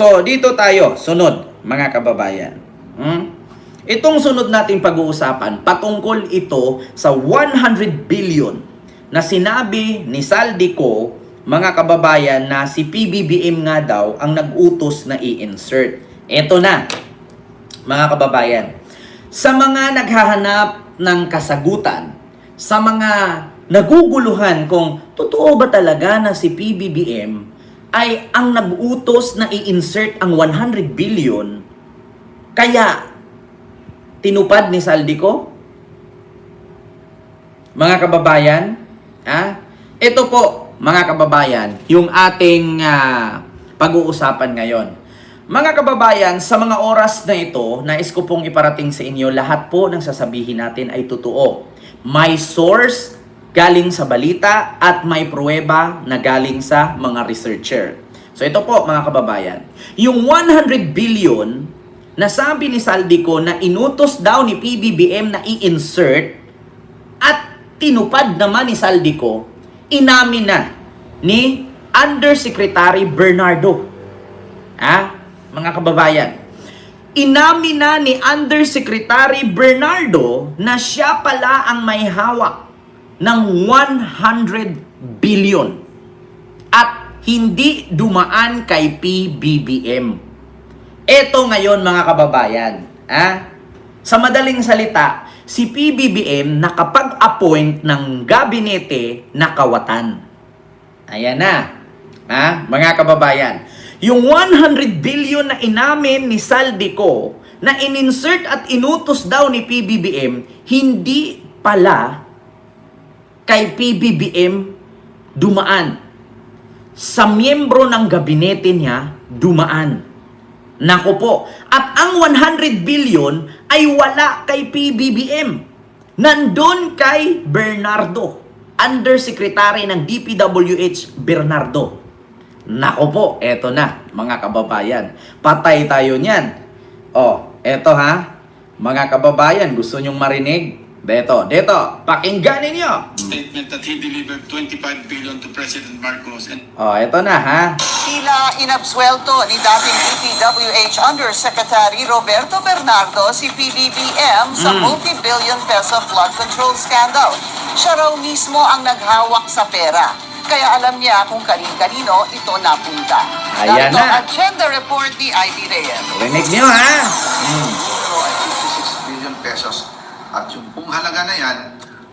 So, dito tayo, sunod, mga kababayan. Hmm? Itong sunod nating pag-uusapan, patungkol ito sa 100 billion na sinabi ni Saldico, mga kababayan, na si PBBM nga daw ang nag-utos na i-insert. Ito na, mga kababayan. Sa mga naghahanap ng kasagutan, sa mga naguguluhan kung totoo ba talaga na si PBBM ay ang nag-utos na i-insert ang 100 billion kaya tinupad ni Saldico? Mga kababayan, ha? Ito po, mga kababayan, yung ating ah, pag-uusapan ngayon. Mga kababayan, sa mga oras na ito, nais ko pong iparating sa inyo, lahat po ng sasabihin natin ay totoo. May source galing sa balita at may pruweba na galing sa mga researcher. So ito po mga kababayan, yung 100 billion na sabi ni Saldico na inutos daw ni PBBM na i-insert at tinupad naman ni Saldico, inamin na ni Undersecretary Bernardo. Ha? Mga kababayan, inamin na ni Undersecretary Bernardo na siya pala ang may hawak ng 100 billion at hindi dumaan kay PBBM. Ito ngayon mga kababayan, ah, sa madaling salita, si PBBM nakapag-appoint ng gabinete na kawatan. Ayan na, ha, mga kababayan. Yung 100 billion na inamin ni Saldico na in-insert at inutos daw ni PBBM, hindi pala kay PBBM dumaan. Sa miyembro ng gabinete niya, dumaan. Nako po. At ang 100 billion ay wala kay PBBM. Nandun kay Bernardo. Undersecretary ng DPWH Bernardo. Nako po, eto na, mga kababayan. Patay tayo niyan. Oh, eto ha. Mga kababayan, gusto nyong marinig? Deto, deto, pakinggan ninyo. statement that he delivered 25 billion to President Marcos and Oh, eto na ha. Tila inabsuelto ni dating DPWH Undersecretary Roberto Bernardo si PBBM sa multi-billion peso flood control scandal. Siya raw mismo ang naghawak sa pera. Kaya alam niya kung kanin-kanino ito napunta. Ayan Narito na. ang agenda report ni Ivy Reyes. Rinig nyo ha. ay 56 billion pesos. At yung halaga na yan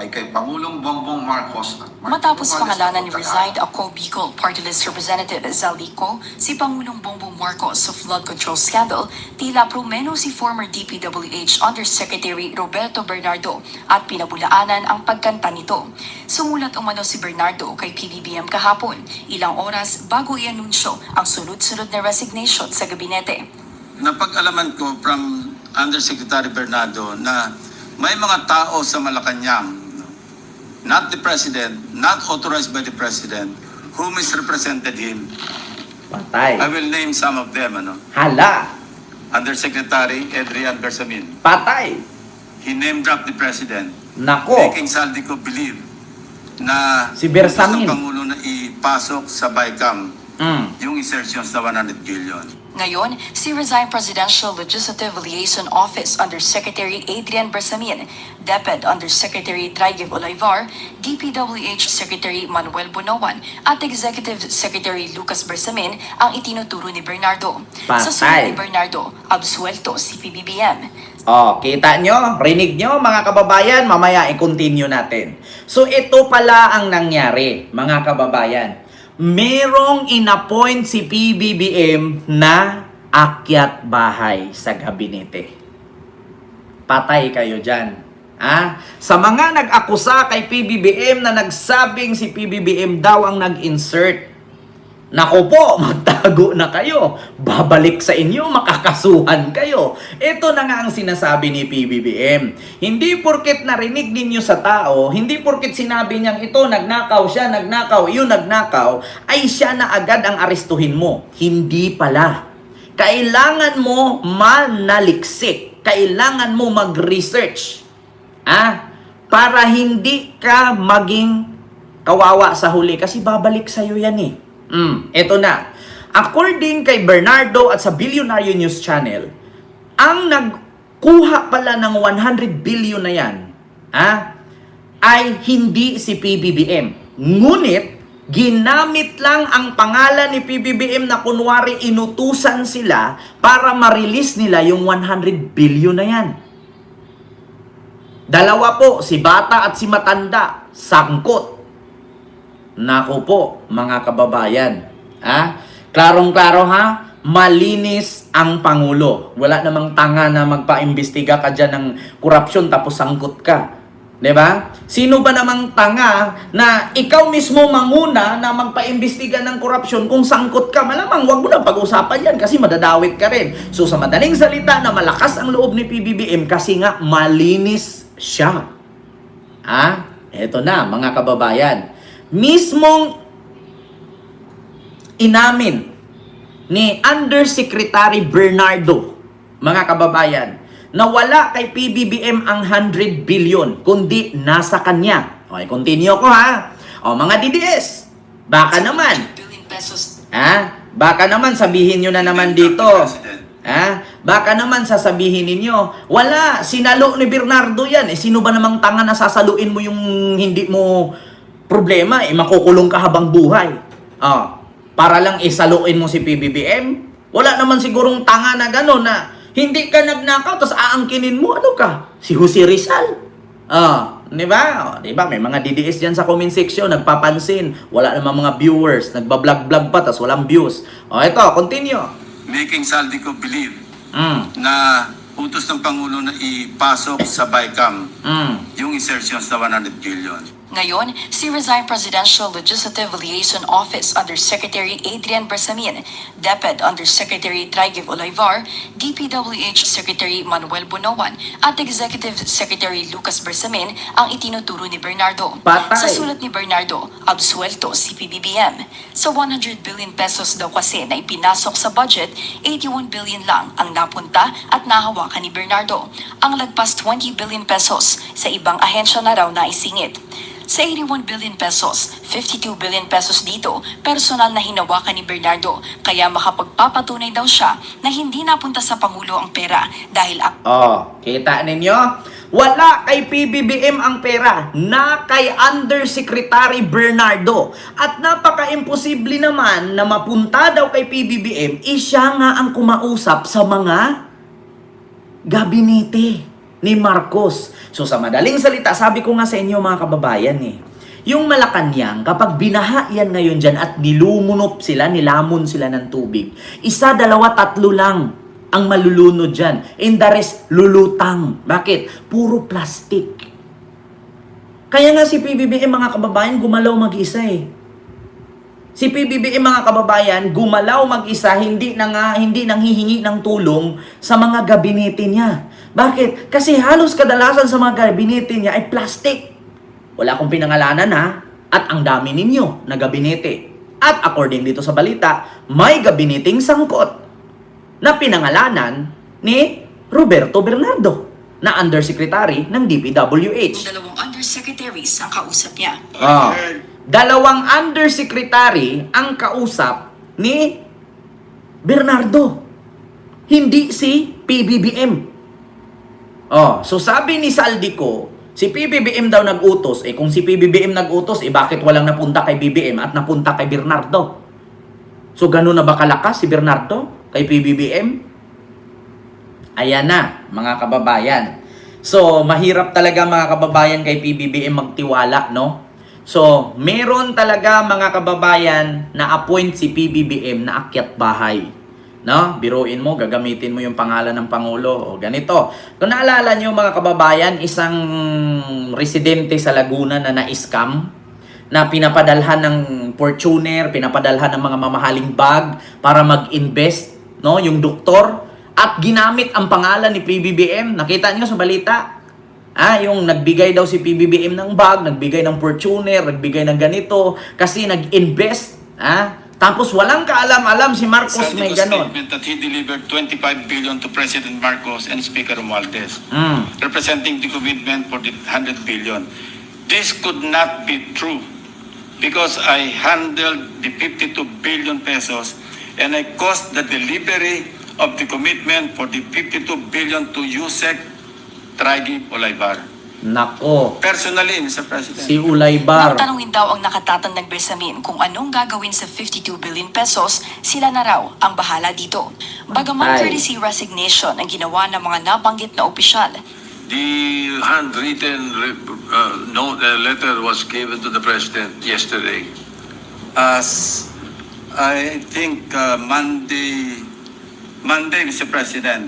ay kay Pangulong Bongbong Marcos at Martin Matapos pangalanan ni resigned ako Bicol Party List Representative Zalico, si Pangulong Bongbong Marcos sa flood control scandal, tila promeno si former DPWH Undersecretary Roberto Bernardo at pinabulaanan ang pagkanta nito. Sumulat umano si Bernardo kay PBBM kahapon, ilang oras bago i-anunsyo ang sunod-sunod na resignation sa gabinete. napag-alaman ko from Undersecretary Bernardo na may mga tao sa Malacanang, no, not the President, not authorized by the President, who misrepresented him. I Patay. will name some of them. Ano? Hala. Undersecretary Adrian Bersamin. Patay. He name-dropped the President, Nako. making Saldico believe na Si Bersamin. gusto ng Pangulo na ipasok sa BICAM Mm. yung insertions na 100 billion. Ngayon, si resigned Presidential Legislative Liaison Office under Secretary Adrian Bersamin, DepEd under Secretary Trigue Olivar, DPWH Secretary Manuel Bonoan at Executive Secretary Lucas Bersamin ang itinuturo ni Bernardo. Sa sunod Patay. ni Bernardo, absuelto si PBBM. Oh, kita nyo? Rinig nyo mga kababayan? Mamaya i-continue natin. So ito pala ang nangyari mga kababayan. Merong inappoint si PBBM na akyat bahay sa gabinete. Patay kayo dyan. Ah, sa mga nag-akusa kay PBBM na nagsabing si PBBM daw ang nag-insert, Nako po, magtago na kayo. Babalik sa inyo, makakasuhan kayo. Ito na nga ang sinasabi ni PBBM. Hindi porket narinig ninyo sa tao, hindi porket sinabi niyang ito, nagnakaw siya, nagnakaw, yun nagnakaw, ay siya na agad ang arestuhin mo. Hindi pala. Kailangan mo manaliksik. Kailangan mo mag-research. Ah, para hindi ka maging kawawa sa huli kasi babalik sa'yo yan eh. Mm, eto na. According kay Bernardo at sa Billionaire News Channel, ang nagkuha pala ng 100 billion na yan, ah, ay hindi si PBBM. Ngunit, ginamit lang ang pangalan ni PBBM na kunwari inutusan sila para ma-release nila yung 100 billion na yan. Dalawa po, si bata at si matanda, sangkot. Nako po, mga kababayan. Ha? Klarong-klaro ha? Malinis ang Pangulo. Wala namang tanga na magpa-imbestiga ka dyan ng korupsyon tapos sangkot ka. 'Di ba? Sino ba namang tanga na ikaw mismo manguna na magpa-imbestiga ng korupsyon kung sangkot ka? Malamang wag mo na pag-usapan yan kasi madadawit ka rin. So sa madaling salita na malakas ang loob ni PBBM kasi nga malinis siya. Ah, eto na mga kababayan. Mismong inamin ni Undersecretary Bernardo, mga kababayan, na wala kay PBBM ang 100 billion, kundi nasa kanya. Okay, continue ko ha. O mga DDS, baka naman, ha? Baka naman sabihin nyo na naman dito. Ha? Baka naman sasabihin ninyo, wala, sinalo ni Bernardo yan. Eh, sino ba namang tanga na sasaluin mo yung hindi mo problema? Eh, makukulong ka habang buhay. Ah, para lang isaluin mo si PBBM? Wala naman sigurong tanga na gano'n na hindi ka nagnakaw, tapos aangkinin mo, ano ka? Si Jose Rizal. Ah, di ba? Oh, di ba? May mga DDS dyan sa comment section, nagpapansin. Wala namang mga viewers, nagbablog-blog pa, tapos walang views. O, ito, continue. Making Saldico believe Mm, na utos ng Pangulo na ipasok sa BICAM mm. yung insertions na 100 billion. Ngayon, si resigned Presidential Legislative Liaison Office Under Secretary Adrian Bersamin, DepEd Under Secretary Trigev Olivar, DPWH Secretary Manuel Bonoan at Executive Secretary Lucas Bersamin ang itinuturo ni Bernardo. Patay. Sa sulat ni Bernardo, absuelto si PBBM. Sa 100 billion pesos daw kasi na ipinasok sa budget, 81 billion lang ang napunta at nahawakan ni Bernardo. Ang lagpas 20 billion pesos sa ibang ahensya na raw na isingit. Sa 81 billion pesos, 52 billion pesos dito, personal na hinawakan ni Bernardo, kaya makapagpapatunay daw siya na hindi napunta sa Pangulo ang pera dahil Oh, kita ninyo? Wala kay PBBM ang pera, na kay Undersecretary Bernardo. At napaka-imposible naman na mapunta daw kay PBBM, isya nga ang kumausap sa mga gabinete ni Marcos. So sa madaling salita, sabi ko nga sa inyo mga kababayan eh, yung Malacanang, kapag binaha yan ngayon dyan at nilumunop sila, nilamon sila ng tubig, isa, dalawa, tatlo lang ang malulunod dyan. And the rest, lulutang. Bakit? Puro plastic. Kaya nga si PBBM mga kababayan gumalaw mag-isa eh. Si PBBM mga kababayan gumalaw mag-isa hindi na nga hindi nang hihingi ng tulong sa mga gabinete niya. Bakit? Kasi halos kadalasan sa mga gabinete niya ay plastic. Wala akong pinangalanan ha. At ang dami ninyo na gabinete. At according dito sa balita, may gabineting sangkot na pinangalanan ni Roberto Bernardo na undersecretary ng DPWH. dalawang undersecretaries ang kausap niya. Ah. Dalawang undersecretary ang kausap ni Bernardo. Hindi si PBBM. Oh, so sabi ni Saldico, si PBBM daw nag-utos. Eh kung si PBBM nag-utos, eh bakit walang napunta kay BBM at napunta kay Bernardo? So ganun na ba kalakas si Bernardo kay PBBM? Ayan na, mga kababayan. So, mahirap talaga mga kababayan kay PBBM magtiwala, no? So, meron talaga mga kababayan na appoint si PBBM na akyat bahay. No? Biruin mo, gagamitin mo yung pangalan ng Pangulo. O ganito. Kung naalala nyo mga kababayan, isang residente sa Laguna na na-scam na pinapadalhan ng Fortuner, pinapadalhan ng mga mamahaling bag para mag-invest, no? Yung doktor at ginamit ang pangalan ni PBBM. Nakita niyo sa balita? Ah, yung nagbigay daw si PBBM ng bag, nagbigay ng Fortuner, nagbigay ng ganito kasi nag-invest, ah? Tapos walang kaalam-alam si Marcos may ganon. statement that he delivered 25 billion to President Marcos and Speaker Romualdez. Mm. representing the commitment for the 100 billion. This could not be true because I handled the 52 billion pesos and I caused the delivery of the commitment for the 52 billion to USEC Trigi Olaybar. Nako, Personally, Mr. President. si Ulaybar. Tanungin daw ang nakatatandang Bersamin kung anong gagawin sa 52 billion pesos, sila na raw ang bahala dito. Bagaman Ay. courtesy resignation ang ginawa ng mga nabanggit na opisyal, The handwritten uh, note, uh, letter was given to the president yesterday. As I think uh, Monday, Monday, Mr. President.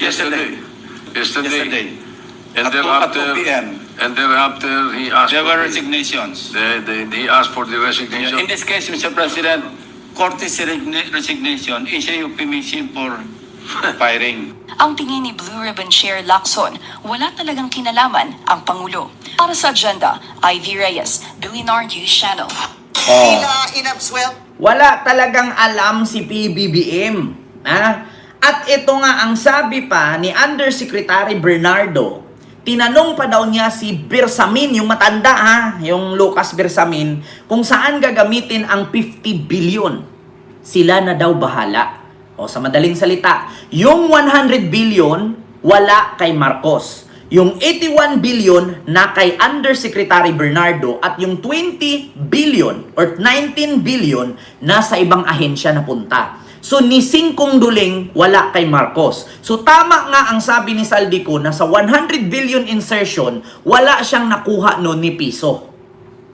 Yesterday. Yesterday. Yesterday. And At two- at thereafter, 2 p.m. and thereafter, he asked. There for were the- resignations. the- the- he asked for the resignation. In this case, Mr. President, courtesy resign- resignation is a euphemism for firing. ang tingin ni Blue Ribbon Chair Lacson, wala talagang kinalaman ang Pangulo. Para sa agenda, Ivy Reyes, Billionaire News Channel. Oh. Wala talagang alam si PBBM. Ha? At ito nga ang sabi pa ni Undersecretary Bernardo, tinanong pa daw niya si Bersamin, yung matanda ha, yung Lucas Bersamin, kung saan gagamitin ang 50 billion. Sila na daw bahala. O sa madaling salita, yung 100 billion wala kay Marcos. Yung 81 billion na kay Undersecretary Bernardo at yung 20 billion or 19 billion nasa ibang ahensya na punta. So ni Singkong Duling wala kay Marcos. So tama nga ang sabi ni Saldico na sa 100 billion insertion wala siyang nakuha noon ni piso.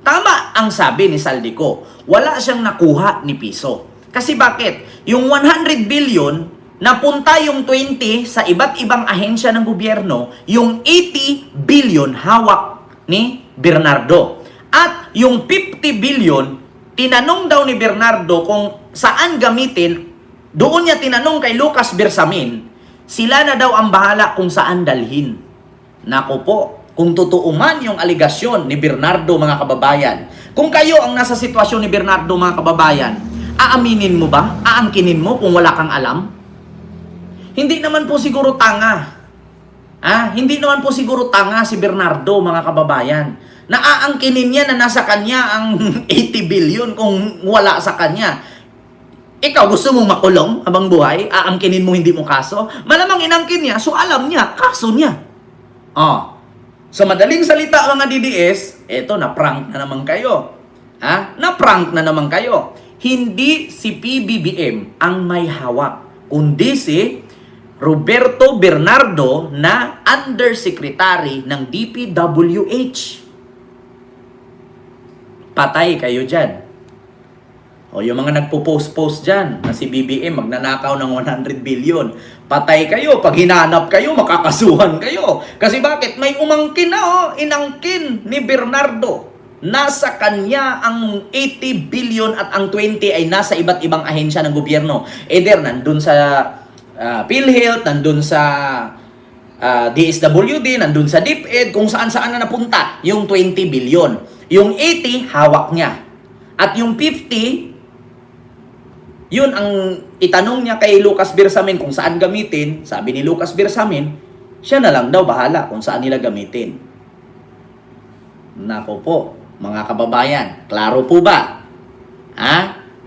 Tama ang sabi ni Saldico. Wala siyang nakuha ni piso. Kasi bakit? Yung 100 billion, napunta yung 20 sa iba't ibang ahensya ng gobyerno, yung 80 billion hawak ni Bernardo. At yung 50 billion, tinanong daw ni Bernardo kung saan gamitin, doon niya tinanong kay Lucas Bersamin, sila na daw ang bahala kung saan dalhin. Nako po, kung totoo man yung aligasyon ni Bernardo mga kababayan, kung kayo ang nasa sitwasyon ni Bernardo mga kababayan, aaminin mo ba? Aangkinin mo kung wala kang alam? Hindi naman po siguro tanga. Ah, hindi naman po siguro tanga si Bernardo mga kababayan. Naaangkinin niya na nasa kanya ang 80 billion kung wala sa kanya. Ikaw gusto mo makulong habang buhay? Aangkinin mo hindi mo kaso? Malamang inangkin niya, so alam niya, kaso niya. Oh. Sa madaling salita mga DDS, eto na-prank na naman kayo. Ha? Na-prank na naman kayo. Hindi si PBBM ang may hawak, kundi si Roberto Bernardo na undersecretary ng DPWH. Patay kayo dyan. O yung mga nagpo-post-post dyan na si BBM magnanakaw ng 100 billion. Patay kayo. Pag hinanap kayo, makakasuhan kayo. Kasi bakit? May umangkin na oh, inangkin ni Bernardo. Nasa kanya ang 80 billion at ang 20 ay nasa iba't ibang ahensya ng gobyerno. Either nandun sa ah, PhilHealth, nandun sa ah, DSWD, nandun sa DepEd, kung saan-saan na napunta yung 20 billion. Yung 80, hawak niya. At yung 50, yun ang itanong niya kay Lucas Bersamin kung saan gamitin. Sabi ni Lucas Bersamin, siya na lang daw bahala kung saan nila gamitin. Nako po, mga kababayan, klaro po ba? Ha?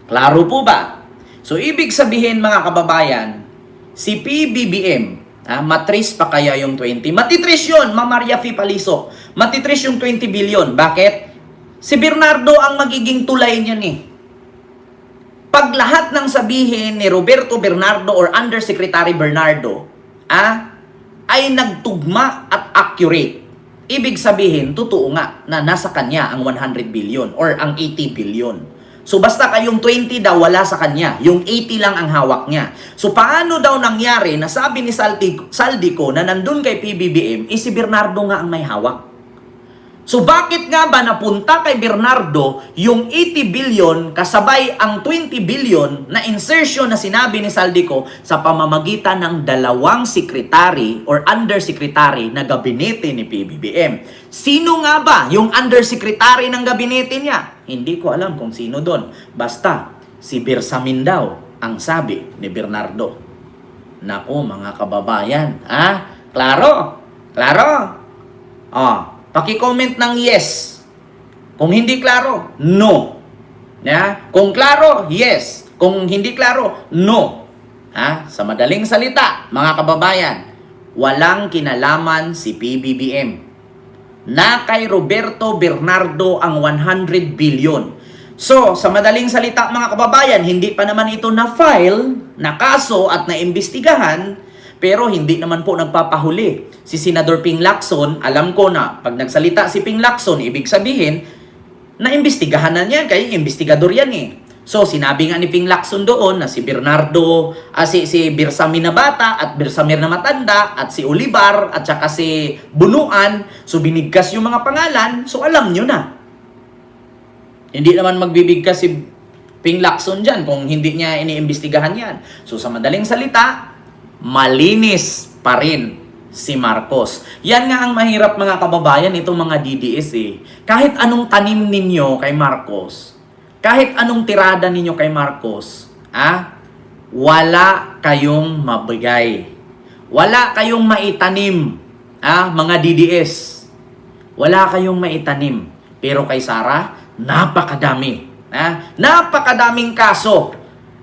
Klaro po ba? So, ibig sabihin mga kababayan, si PBBM, ha, matris pa kaya yung 20? Matitris yun, Ma Maria Fi Paliso. Matitris yung 20 billion. Bakit? Si Bernardo ang magiging tulay niyan eh pag lahat ng sabihin ni Roberto Bernardo or Undersecretary Bernardo ah, ay nagtugma at accurate, ibig sabihin, totoo nga na nasa kanya ang 100 billion or ang 80 billion. So basta kayong 20 daw wala sa kanya, yung 80 lang ang hawak niya. So paano daw nangyari na sabi ni Saldi, Saldico na nandun kay PBBM, is si Bernardo nga ang may hawak. So bakit nga ba napunta kay Bernardo yung 80 billion kasabay ang 20 billion na insertion na sinabi ni Saldico sa pamamagitan ng dalawang sekretary or undersecretary na gabinete ni PBBM? Sino nga ba yung undersecretary ng gabinete niya? Hindi ko alam kung sino doon. Basta si Bersamin daw ang sabi ni Bernardo. Nako mga kababayan, ha? Klaro? Klaro? Oh, paki-comment ng yes. Kung hindi klaro, no. Ya? Kung klaro, yes. Kung hindi klaro, no. Ha? Sa madaling salita, mga kababayan, walang kinalaman si PBBM. Na kay Roberto Bernardo ang 100 billion. So, sa madaling salita mga kababayan, hindi pa naman ito na-file, na kaso at naimbestigahan, pero hindi naman po nagpapahuli. Si Senador Ping Lacson, alam ko na pag nagsalita si Ping Lacson, ibig sabihin, naimbestigahan na niya, kaya investigador yan eh. So, sinabi nga ni Ping Lacson doon na si Bernardo, ah, si, si Birsamir na bata at Birsamir na matanda at si Olivar at saka si Bunuan. So, binigkas yung mga pangalan. So, alam nyo na. Hindi naman magbibigkas si Ping Lacson dyan kung hindi niya iniimbestigahan yan. So, sa madaling salita, malinis pa rin si Marcos. Yan nga ang mahirap mga kababayan, itong mga DDS eh. Kahit anong tanim ninyo kay Marcos, kahit anong tirada ninyo kay Marcos, ah, wala kayong mabigay. Wala kayong maitanim, ah, mga DDS. Wala kayong maitanim. Pero kay Sara, napakadami. Ah, napakadaming kaso.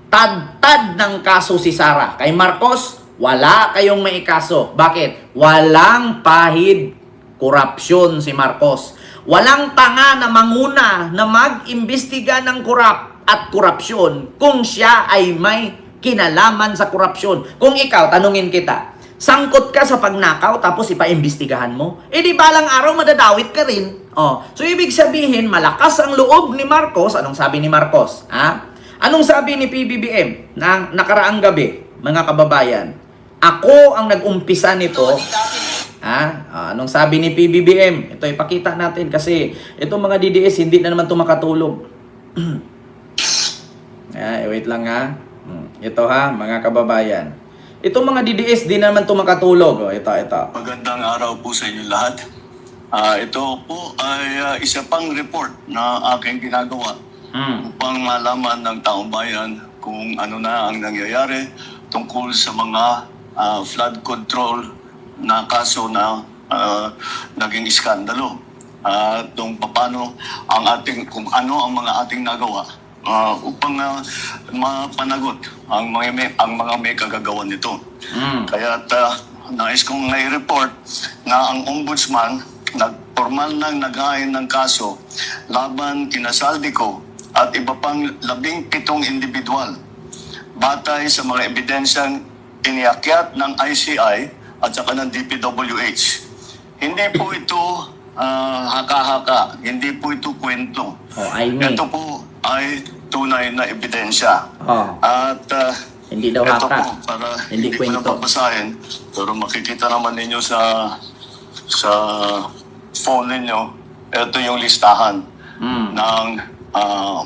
Tad-tad ng kaso si Sara. Kay Marcos, wala kayong maikaso. Bakit? Walang pahid korupsyon si Marcos. Walang tanga na manguna na mag-imbestiga ng kurap at korupsyon kung siya ay may kinalaman sa korupsyon. Kung ikaw, tanungin kita, sangkot ka sa pagnakaw tapos ipaimbestigahan mo, eh di balang araw madadawit ka rin. Oh, so ibig sabihin, malakas ang loob ni Marcos. Anong sabi ni Marcos? Ha? Anong sabi ni PBBM na nakaraang gabi, mga kababayan? Ako ang nag-umpisa nito. Ha? Ah, anong sabi ni PBBM? Ito ipakita natin kasi itong mga DDS hindi na naman ito makatulog. ah, wait lang ha. Hmm, Ito ha, mga kababayan. Itong mga DDS di na naman ito makatulog. Oh, ito, ito. Magandang araw po sa inyo lahat. Ah, ito po ay ah, isa pang report na aking ginagawa Hmm. upang malaman ng taong bayan kung ano na ang nangyayari tungkol sa mga ah, flood control na kaso na ah, naging iskandalo. At kung paano ang ating kung ano ang mga ating nagawa ah, upang ah, mapanagot ang mga may, ang mga may kagagawan nito. Hmm. Kaya uh, nais kong na-report na ang ombudsman nagpormal ng naghain ng kaso laban kina Saldico at iba pang labing pitong individual batay sa mga ebidensyang iniakyat ng ICI at saka ng DPWH. Hindi po ito ah, haka-haka, hindi po ito kwento. Oh, ay me. Ito po ay tunay na ebidensya. Oh, At ah, hindi daw ito haka. po, para Hindi hindi, ko na kwento. papasahin, pero makikita naman ninyo sa sa phone ninyo, ito yung listahan Hmm. ng ah,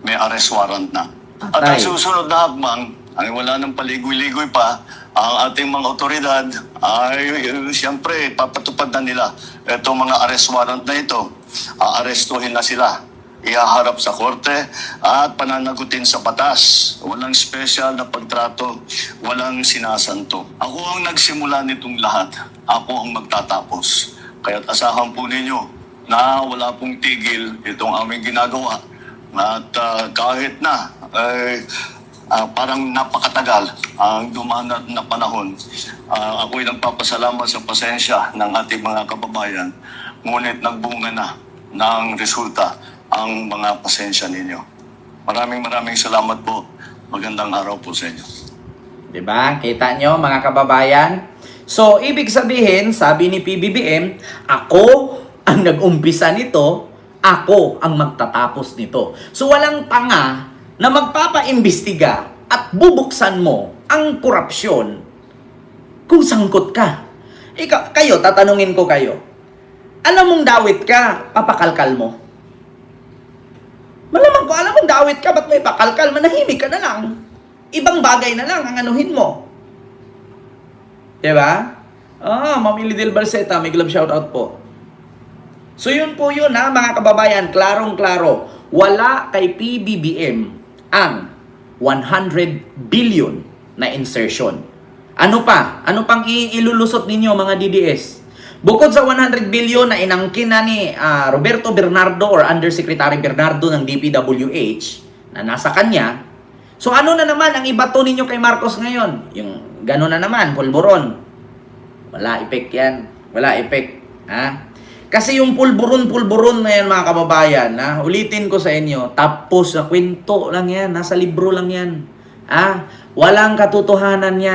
may arrest warrant na. At ang Patay. susunod na hakbang, ay wala nang paligoy-ligoy pa, ang ating mga otoridad ay uh, siyempre papatupad na nila itong mga arrest warrant na ito. Aarestuhin na sila ihaharap sa korte at pananagutin sa batas. Walang special na pagtrato, walang sinasanto. Ako ang nagsimula nitong lahat. Ako ang magtatapos. Kaya't asahan po ninyo na wala pong tigil itong aming ginagawa. At ah, kahit na ay ah, parang napakatagal ang dumaan na, na panahon, ah, ako'y nagpapasalamat sa pasensya ng ating mga kababayan. Ngunit nagbunga na ng resulta ang mga pasensya ninyo. Maraming maraming salamat po. Magandang araw po sa inyo. 'Di ba? Kita nyo mga kababayan? So, ibig sabihin, sabi ni PBBM, ako ang nag-umpisa nito, ako ang magtatapos nito. So, walang tanga na magpapaimbestiga at bubuksan mo ang korupsyon kung sangkot ka. Ikaw, kayo, tatanungin ko kayo. Alam mong dawit ka, papakalkal mo. Malamang ko, alam mong dawit ka, ba't may pakalkal? Manahimik ka na lang. Ibang bagay na lang ang anuhin mo. Diba? Ah, Ma'am Ilidil Balseta, may glove shoutout po. So yun po yun ha, mga kababayan, klarong-klaro. Wala kay PBBM ang 100 billion na insertion. Ano pa? Ano pang ilulusot ninyo mga DDS? Bukod sa 100 billion na inangkin na ni ah, Roberto Bernardo or Undersecretary Bernardo ng DPWH na nasa kanya, So ano na naman ang ibato ninyo kay Marcos ngayon? Yung gano'n na naman, pulburon. Wala epek yan. Wala epek. Ha? Kasi yung pulburon-pulburon na yan mga kababayan, ha? ulitin ko sa inyo, tapos sa kwento lang yan, nasa libro lang yan. Ha? Walang katotohanan yan.